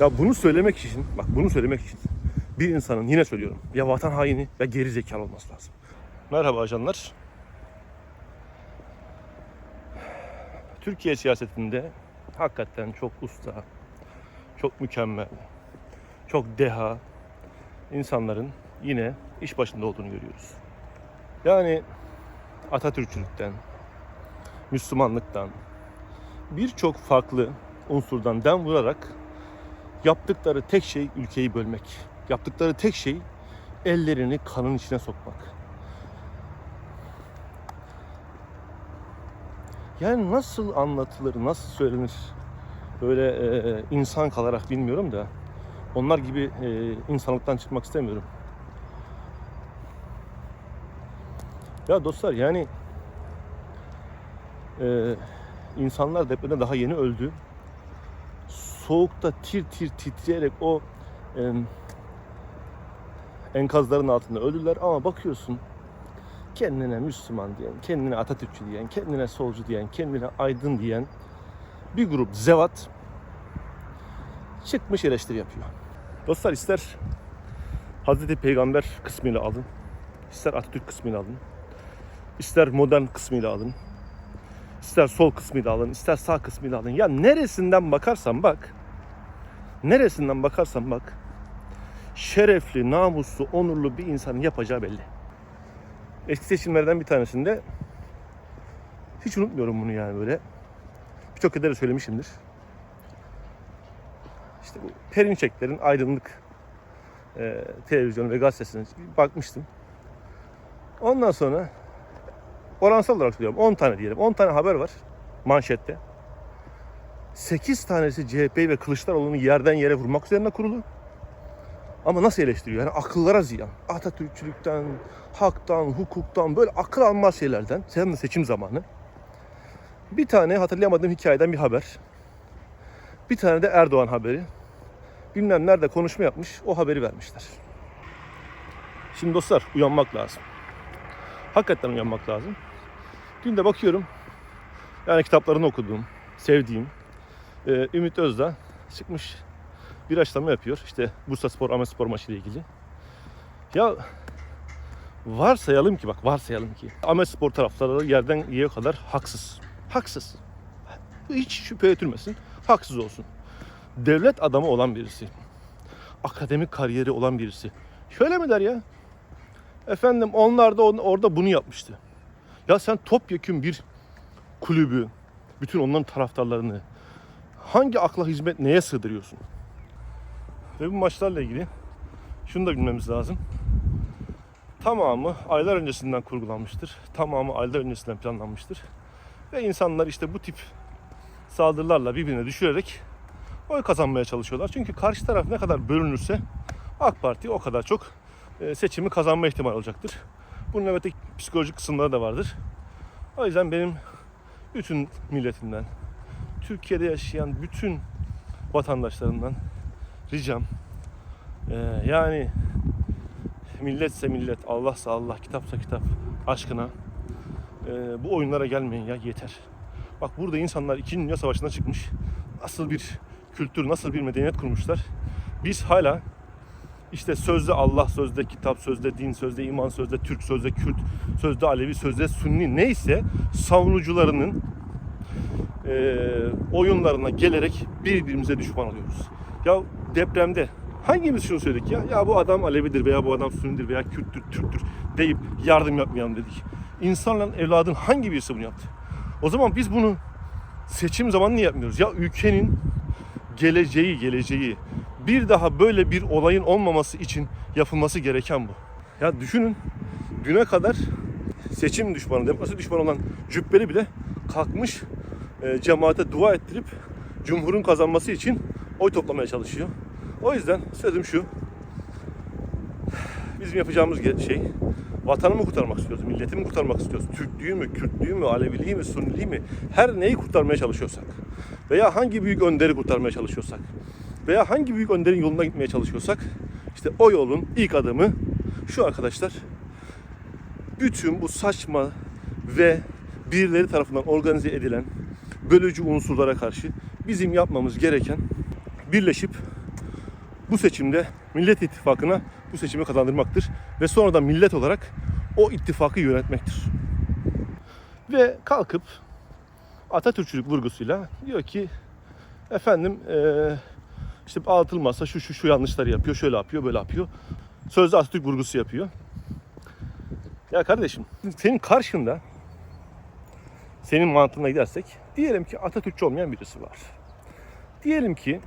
Ya bunu söylemek için, bak bunu söylemek için bir insanın yine söylüyorum ya vatan haini ya geri zekalı olması lazım. Merhaba ajanlar. Türkiye siyasetinde hakikaten çok usta, çok mükemmel, çok deha insanların yine iş başında olduğunu görüyoruz. Yani Atatürkçülükten, Müslümanlıktan, birçok farklı unsurdan dem vurarak yaptıkları tek şey ülkeyi bölmek. Yaptıkları tek şey ellerini kanın içine sokmak. Yani nasıl anlatılır, nasıl söylenir? Böyle e, insan kalarak bilmiyorum da onlar gibi e, insanlıktan çıkmak istemiyorum. Ya dostlar yani e, insanlar depremde daha yeni öldü. Soğukta tir tir titreyerek o e, enkazların altında öldüler ama bakıyorsun kendine Müslüman diyen, kendine Atatürkçü diyen, kendine solcu diyen, kendine aydın diyen bir grup zevat çıkmış eleştiri yapıyor. Dostlar ister Hazreti Peygamber kısmıyla alın, ister Atatürk kısmıyla alın, ister modern kısmıyla alın, ister sol kısmıyla alın, ister sağ kısmıyla alın. Ya neresinden bakarsan bak, neresinden bakarsan bak, şerefli, namuslu, onurlu bir insanın yapacağı belli. Eski seçimlerden bir tanesinde hiç unutmuyorum bunu yani böyle. Birçok kere de söylemişimdir. İşte bu Perinçeklerin aydınlık e, televizyonu ve gazetesine bakmıştım. Ondan sonra oransal olarak söylüyorum 10 tane diyelim 10 tane haber var manşette. 8 tanesi CHP'yi ve Kılıçdaroğlu'nu yerden yere vurmak üzerine kurulu. Ama nasıl eleştiriyor? Yani akıllara ziyan. Atatürkçülükten, haktan, hukuktan böyle akıl almaz şeylerden. Senin de seçim zamanı. Bir tane hatırlayamadığım hikayeden bir haber. Bir tane de Erdoğan haberi. Bilmem nerede konuşma yapmış. O haberi vermişler. Şimdi dostlar uyanmak lazım. Hakikaten uyanmak lazım. Dün de bakıyorum. Yani kitaplarını okuduğum, sevdiğim e, Ümit Özdağ çıkmış bir açıklama yapıyor. İşte Bursa Spor, Ahmet Spor maçı ile ilgili. Ya varsayalım ki bak varsayalım ki Ahmet Spor taraftarları yerden yere kadar haksız. Haksız. Hiç şüphe ettirmesin. Haksız olsun. Devlet adamı olan birisi. Akademik kariyeri olan birisi. Şöyle mi der ya? Efendim onlar da orada bunu yapmıştı. Ya sen topyekün bir kulübü, bütün onların taraftarlarını hangi akla hizmet neye sığdırıyorsun? Ve bu maçlarla ilgili şunu da bilmemiz lazım. Tamamı aylar öncesinden kurgulanmıştır. Tamamı aylar öncesinden planlanmıştır. Ve insanlar işte bu tip saldırılarla birbirine düşürerek oy kazanmaya çalışıyorlar. Çünkü karşı taraf ne kadar bölünürse AK Parti o kadar çok e, seçimi kazanma ihtimali olacaktır. Bunun elbette psikolojik kısımları da vardır. O yüzden benim bütün milletimden, Türkiye'de yaşayan bütün vatandaşlarımdan ricam e, yani milletse millet, Allah'sa Allah, kitapsa kitap aşkına e, bu oyunlara gelmeyin ya yeter. Bak burada insanlar 2. Dünya Savaşı'na çıkmış. Nasıl bir kültür, nasıl bir medeniyet kurmuşlar. Biz hala işte sözde Allah, sözde kitap, sözde din, sözde iman, sözde Türk, sözde Kürt, sözde Alevi, sözde Sünni neyse savunucularının e, oyunlarına gelerek birbirimize düşman oluyoruz. Ya depremde hangimiz şunu söyledik ya? Ya bu adam Alevidir veya bu adam Sünnidir veya Kürttür, Türktür deyip yardım yapmayalım dedik. İnsanla evladın hangi birisi bunu yaptı? O zaman biz bunu seçim zamanı niye yapmıyoruz? Ya ülkenin geleceği, geleceği bir daha böyle bir olayın olmaması için yapılması gereken bu. Ya düşünün düne kadar seçim düşmanı, demokrasi düşmanı olan cübbeli bile kalkmış e, cemaate dua ettirip Cumhur'un kazanması için oy toplamaya çalışıyor. O yüzden sözüm şu. Bizim yapacağımız şey vatanımı kurtarmak istiyoruz, milletimi kurtarmak istiyoruz. Türklüğü mü, Kürtlüğü mü, Aleviliği mi, Sunniliği mi her neyi kurtarmaya çalışıyorsak veya hangi büyük önderi kurtarmaya çalışıyorsak veya hangi büyük önderin yoluna gitmeye çalışıyorsak işte o yolun ilk adımı şu arkadaşlar bütün bu saçma ve birileri tarafından organize edilen bölücü unsurlara karşı bizim yapmamız gereken birleşip bu seçimde Millet İttifakı'na bu seçimi kazandırmaktır. Ve sonra da millet olarak o ittifakı yönetmektir. Ve kalkıp Atatürkçülük vurgusuyla diyor ki efendim eee işte anlatılmazsa şu şu şu yanlışları yapıyor, şöyle yapıyor, böyle yapıyor. Sözde Atatürk vurgusu yapıyor. Ya kardeşim senin karşında senin mantığına gidersek diyelim ki Atatürkçü olmayan birisi var. Diyelim ki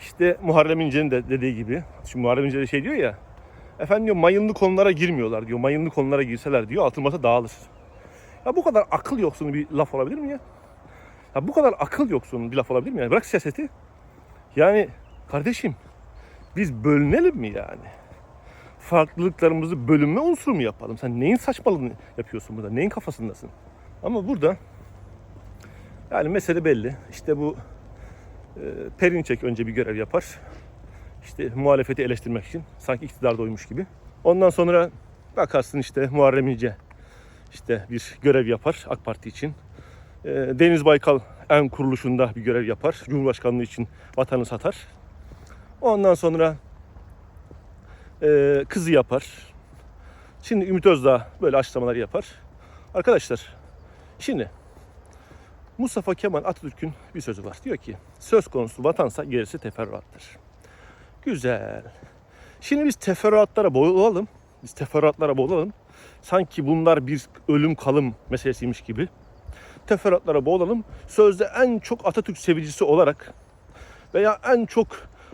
işte Muharrem İnce'nin de dediği gibi şimdi Muharrem İnce de şey diyor ya efendim diyor mayınlı konulara girmiyorlar diyor. Mayınlı konulara girseler diyor altın masa dağılır. Ya bu kadar akıl yoksunu bir laf olabilir mi ya? Ya bu kadar akıl yoksunu bir laf olabilir mi? Yani bırak siyaseti. Yani kardeşim biz bölünelim mi yani? Farklılıklarımızı bölünme unsuru mu yapalım? Sen neyin saçmalığını yapıyorsun burada? Neyin kafasındasın? Ama burada yani mesele belli. İşte bu e, Perinçek önce bir görev yapar. İşte muhalefeti eleştirmek için. Sanki iktidarda oymuş gibi. Ondan sonra bakarsın işte Muharrem İnce işte bir görev yapar AK Parti için. E, Deniz Baykal en kuruluşunda bir görev yapar. Cumhurbaşkanlığı için vatanı satar. Ondan sonra e, kızı yapar. Şimdi Ümit Özdağ böyle açıklamalar yapar. Arkadaşlar şimdi Mustafa Kemal Atatürk'ün bir sözü var. Diyor ki söz konusu vatansa gerisi teferruattır. Güzel. Şimdi biz teferruatlara boğulalım. Biz teferruatlara boğulalım. Sanki bunlar bir ölüm kalım meselesiymiş gibi. Teferruatlara boğulalım. Sözde en çok Atatürk sevicisi olarak veya en çok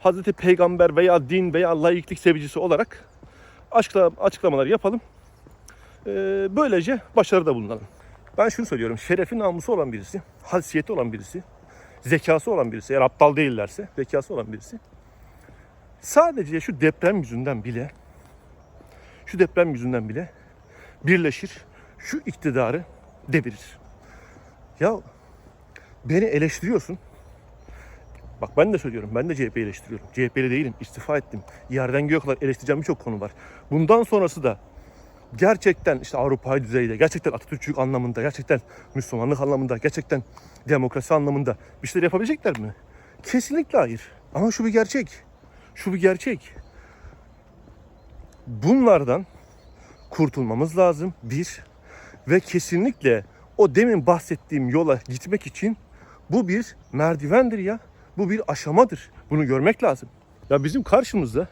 Hazreti Peygamber veya din veya laiklik sevicisi olarak açıkla, açıklamalar yapalım. Ee, böylece başarıda bulunalım. Ben şunu söylüyorum. Şerefi namusu olan birisi, haysiyeti olan birisi, zekası olan birisi, eğer aptal değillerse zekası olan birisi sadece şu deprem yüzünden bile şu deprem yüzünden bile birleşir, şu iktidarı devirir. Ya beni eleştiriyorsun. Bak ben de söylüyorum. Ben de CHP'yi eleştiriyorum. CHP'li değilim. istifa ettim. Yerden göğe kadar eleştireceğim birçok konu var. Bundan sonrası da gerçekten işte Avrupa düzeyde, gerçekten Atatürkçülük anlamında, gerçekten Müslümanlık anlamında, gerçekten demokrasi anlamında bir şeyler yapabilecekler mi? Kesinlikle hayır. Ama şu bir gerçek. Şu bir gerçek. Bunlardan kurtulmamız lazım. Bir. Ve kesinlikle o demin bahsettiğim yola gitmek için bu bir merdivendir ya. Bu bir aşamadır. Bunu görmek lazım. Ya bizim karşımızda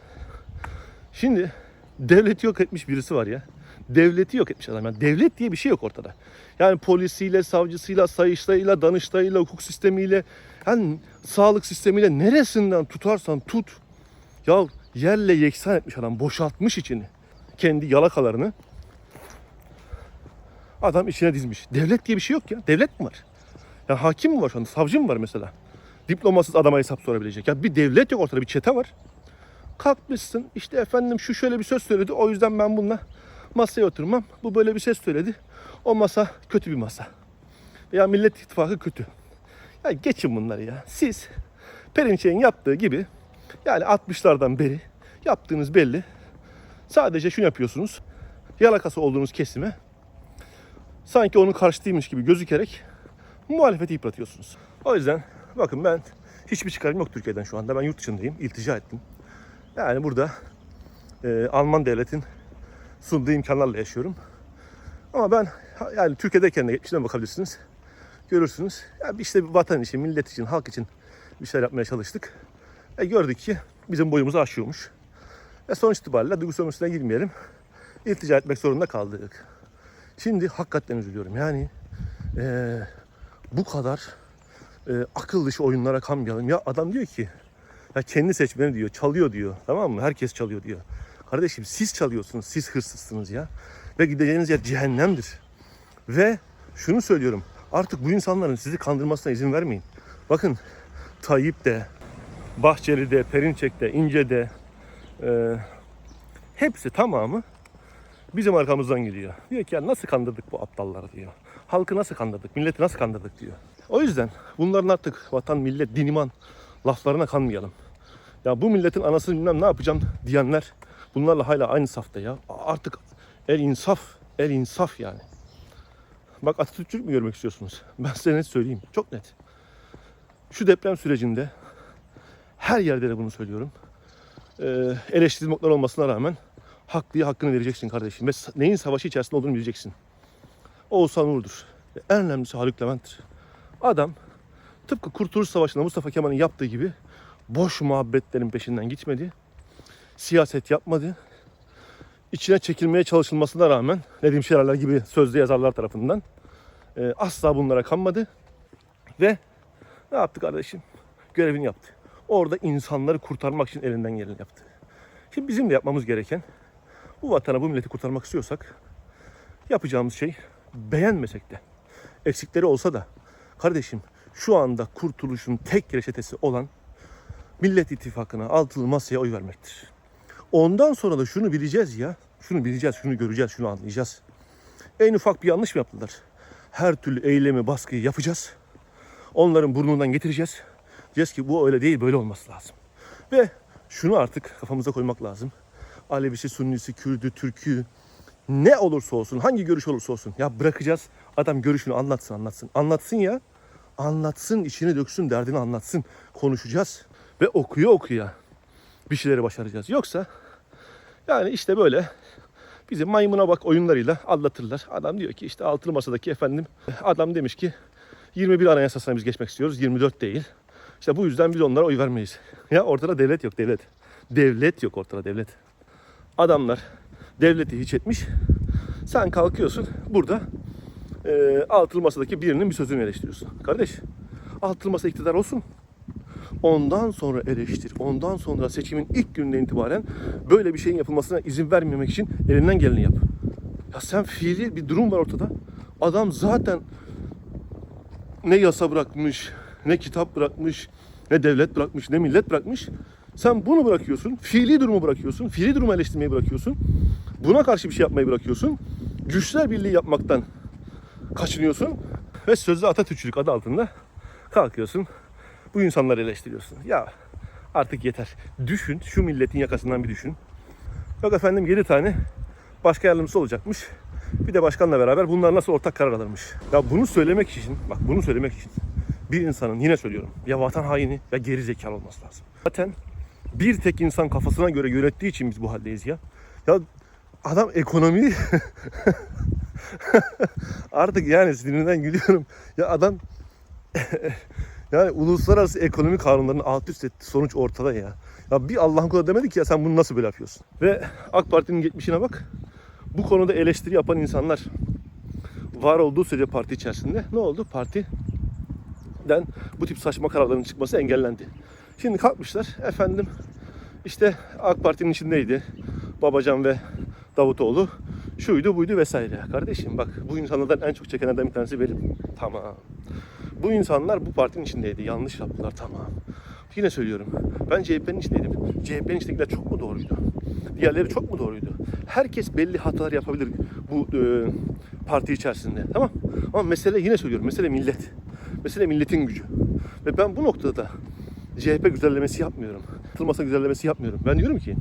şimdi devleti yok etmiş birisi var ya. Devleti yok etmiş adam. Yani devlet diye bir şey yok ortada. Yani polisiyle, savcısıyla, sayıştayıyla, danıştayıyla, hukuk sistemiyle, yani sağlık sistemiyle neresinden tutarsan tut. Ya yerle yeksan etmiş adam. Boşaltmış içini. Kendi yalakalarını. Adam içine dizmiş. Devlet diye bir şey yok ya. Devlet mi var? Ya hakim mi var şu anda? Savcı mı var mesela? Diplomasız adama hesap sorabilecek. Ya bir devlet yok ortada bir çete var. Kalkmışsın işte efendim şu şöyle bir söz söyledi. O yüzden ben bununla masaya oturmam. Bu böyle bir ses söyledi. O masa kötü bir masa. Ya Millet İttifakı kötü. Ya geçin bunları ya. Siz Perinçek'in yaptığı gibi yani 60'lardan beri yaptığınız belli. Sadece şunu yapıyorsunuz. Yalakası olduğunuz kesime sanki onun karşıtıymış gibi gözükerek muhalefeti yıpratıyorsunuz. O yüzden bakın ben hiçbir çıkarım yok Türkiye'den şu anda. Ben yurt dışındayım. İltica ettim. Yani burada e, Alman devletin sunduğu imkanlarla yaşıyorum. Ama ben yani Türkiye'deyken de geçmişten bakabilirsiniz. Görürsünüz. Ya işte bir vatan için, millet için, halk için bir şeyler yapmaya çalıştık. E gördük ki bizim boyumuzu aşıyormuş. Ve sonuç itibariyle duygu sömürüsüne girmeyelim. İltica etmek zorunda kaldık. Şimdi hakikaten üzülüyorum. Yani e, bu kadar e, akıl dışı oyunlara kanmayalım. Ya adam diyor ki ya kendi seçmeni diyor çalıyor diyor. Tamam mı? Herkes çalıyor diyor. Kardeşim siz çalıyorsunuz. Siz hırsızsınız ya. Ve gideceğiniz yer cehennemdir. Ve şunu söylüyorum. Artık bu insanların sizi kandırmasına izin vermeyin. Bakın Tayyip de, Bahçeli'de, Perinçek'te, İnce'de e, hepsi tamamı bizim arkamızdan geliyor. Diyor ki ya nasıl kandırdık bu aptalları diyor. Halkı nasıl kandırdık, milleti nasıl kandırdık diyor. O yüzden bunların artık vatan, millet, din, iman laflarına kanmayalım. Ya bu milletin anasını bilmem ne yapacağım diyenler bunlarla hala aynı safta ya. Artık el insaf, el insaf yani. Bak Atatürkçülük mü görmek istiyorsunuz? Ben size net söyleyeyim. Çok net. Şu deprem sürecinde her yerde de bunu söylüyorum. e, eleştiri noktalar olmasına rağmen haklıya hakkını vereceksin kardeşim. Ve neyin savaşı içerisinde olduğunu bileceksin. Oğuzhan Uğur'dur. Ve en önemlisi Haluk Levent'tir. Adam tıpkı Kurtuluş Savaşı'nda Mustafa Kemal'in yaptığı gibi boş muhabbetlerin peşinden gitmedi. Siyaset yapmadı. İçine çekilmeye çalışılmasına rağmen Nedim Şenerler gibi sözde yazarlar tarafından e, asla bunlara kanmadı. Ve ne yaptı kardeşim? Görevini yaptı. Orada insanları kurtarmak için elinden geleni yaptı. Şimdi bizim de yapmamız gereken bu vatana, bu milleti kurtarmak istiyorsak yapacağımız şey beğenmesek de eksikleri olsa da kardeşim şu anda kurtuluşun tek reçetesi olan Millet İttifakı'na altılı masaya oy vermektir. Ondan sonra da şunu bileceğiz ya. Şunu bileceğiz, şunu göreceğiz, şunu anlayacağız. En ufak bir yanlış mı yaptılar? Her türlü eylemi, baskıyı yapacağız. Onların burnundan getireceğiz. Diyeceğiz ki bu öyle değil, böyle olması lazım. Ve şunu artık kafamıza koymak lazım. Alevisi, Sünnisi, Kürdü, Türkü ne olursa olsun, hangi görüş olursa olsun ya bırakacağız. Adam görüşünü anlatsın, anlatsın. Anlatsın ya. Anlatsın, içini döksün, derdini anlatsın. Konuşacağız ve okuya okuya bir şeyleri başaracağız. Yoksa yani işte böyle bizi maymuna bak oyunlarıyla aldatırlar. Adam diyor ki işte altılı masadaki efendim adam demiş ki 21 anayasasına biz geçmek istiyoruz. 24 değil. İşte bu yüzden biz onlara oy vermeyiz. Ya ortada devlet yok devlet. Devlet yok ortada devlet. Adamlar devleti hiç etmiş. Sen kalkıyorsun burada e, altılı masadaki birinin bir sözünü eleştiriyorsun. Kardeş altılı masa iktidar olsun. Ondan sonra eleştir. Ondan sonra seçimin ilk gününden itibaren böyle bir şeyin yapılmasına izin vermemek için elinden geleni yap. Ya sen fiili bir durum var ortada. Adam zaten ne yasa bırakmış, ne kitap bırakmış, ne devlet bırakmış, ne millet bırakmış. Sen bunu bırakıyorsun, fiili durumu bırakıyorsun, fiili durumu eleştirmeyi bırakıyorsun. Buna karşı bir şey yapmayı bırakıyorsun. Güçler birliği yapmaktan kaçınıyorsun ve sözlü Atatürkçülük adı altında kalkıyorsun. Bu insanları eleştiriyorsun. Ya artık yeter. Düşün, şu milletin yakasından bir düşün. Yok efendim 7 tane başka yardımcısı olacakmış. Bir de başkanla beraber bunlar nasıl ortak karar alırmış. Ya bunu söylemek için, bak bunu söylemek için bir insanın yine söylüyorum ya vatan haini ya geri zekalı olması lazım. Zaten bir tek insan kafasına göre yönettiği için biz bu haldeyiz ya. Ya adam ekonomi artık yani sinirinden gülüyorum. Ya adam yani uluslararası ekonomi kanunlarını alt üst etti. Sonuç ortada ya. Ya bir Allah'ın kulu demedi ki ya sen bunu nasıl böyle yapıyorsun? Ve AK Parti'nin geçmişine bak. Bu konuda eleştiri yapan insanlar var olduğu sürece parti içerisinde ne oldu? Partiden bu tip saçma kararların çıkması engellendi. Şimdi kalkmışlar efendim işte AK Parti'nin içindeydi. Babacan ve Davutoğlu şuydu buydu vesaire. Kardeşim bak bu insanlardan en çok çekenlerden bir tanesi benim. Tamam. Bu insanlar bu partinin içindeydi. Yanlış yaptılar tamam. Yine söylüyorum. Ben CHP'nin içindeydim. CHP'nin içindekiler çok mu doğruydu? Diğerleri çok mu doğruydu? Herkes belli hatalar yapabilir bu e, parti içerisinde. Tamam. Ama mesele yine söylüyorum. Mesele millet. Mesele milletin gücü. Ve ben bu noktada da CHP güzellemesi yapmıyorum. Atılmasa güzellemesi yapmıyorum. Ben diyorum ki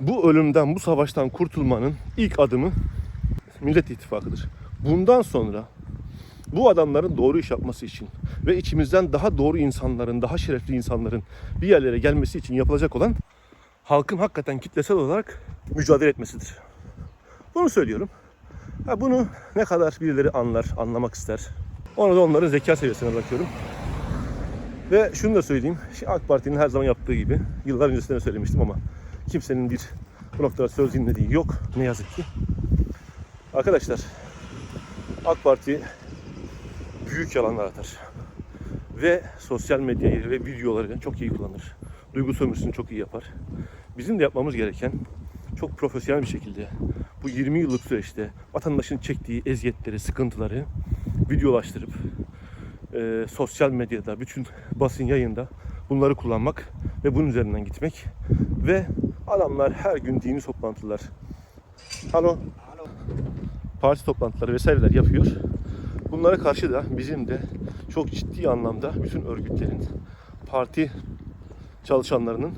bu ölümden, bu savaştan kurtulmanın ilk adımı Millet İttifakı'dır. Bundan sonra bu adamların doğru iş yapması için ve içimizden daha doğru insanların, daha şerefli insanların bir yerlere gelmesi için yapılacak olan halkın hakikaten kitlesel olarak mücadele etmesidir. Bunu söylüyorum. Ha bunu ne kadar birileri anlar, anlamak ister. Onu da onların zeka seviyesine bırakıyorum. Ve şunu da söyleyeyim. AK Parti'nin her zaman yaptığı gibi yıllar öncesinde söylemiştim ama kimsenin bir bu noktada söz dinlediği yok ne yazık ki. Arkadaşlar AK Parti büyük yalanlar atar. Ve sosyal medyayı ve videoları çok iyi kullanır. Duygu sömürüsünü çok iyi yapar. Bizim de yapmamız gereken çok profesyonel bir şekilde bu 20 yıllık süreçte vatandaşın çektiği eziyetleri, sıkıntıları videolaştırıp e, sosyal medyada, bütün basın yayında bunları kullanmak ve bunun üzerinden gitmek ve adamlar her gün dini toplantılar, halo, parti toplantıları vesaireler yapıyor. Bunlara karşı da bizim de çok ciddi anlamda bütün örgütlerin, parti çalışanlarının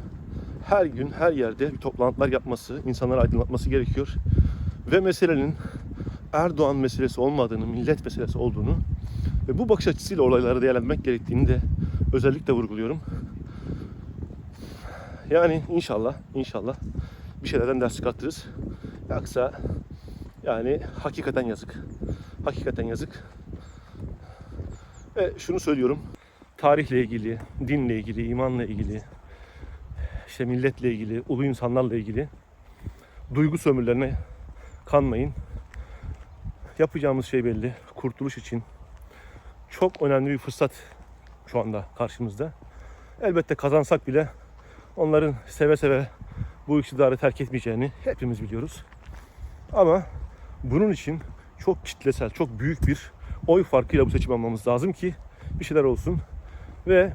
her gün her yerde bir toplantılar yapması, insanları aydınlatması gerekiyor. Ve meselenin Erdoğan meselesi olmadığını, millet meselesi olduğunu ve bu bakış açısıyla olayları değerlendirmek gerektiğini de özellikle vurguluyorum. Yani inşallah, inşallah bir şeylerden ders çıkartırız. Yoksa yani hakikaten yazık. Hakikaten yazık. Ve şunu söylüyorum. Tarihle ilgili, dinle ilgili, imanla ilgili, işte milletle ilgili, ulu insanlarla ilgili duygu sömürlerine kanmayın. Yapacağımız şey belli. Kurtuluş için çok önemli bir fırsat şu anda karşımızda. Elbette kazansak bile onların seve seve bu iktidarı terk etmeyeceğini hepimiz biliyoruz. Ama bunun için çok kitlesel, çok büyük bir oy farkıyla bu seçim almamız lazım ki bir şeyler olsun. Ve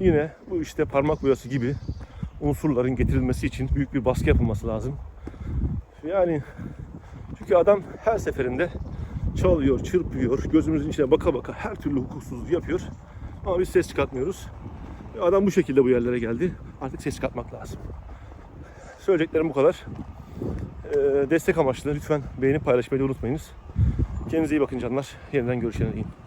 yine bu işte parmak boyası gibi unsurların getirilmesi için büyük bir baskı yapılması lazım. Yani çünkü adam her seferinde çalıyor, çırpıyor, gözümüzün içine baka baka her türlü hukuksuzluğu yapıyor. Ama biz ses çıkartmıyoruz. Adam bu şekilde bu yerlere geldi. Artık ses çıkartmak lazım. Söyleyeceklerim bu kadar. Ee, destek amaçlı lütfen beğenip paylaşmayı unutmayınız. Kendinize iyi bakın canlar. Yeniden görüşelim diyeyim.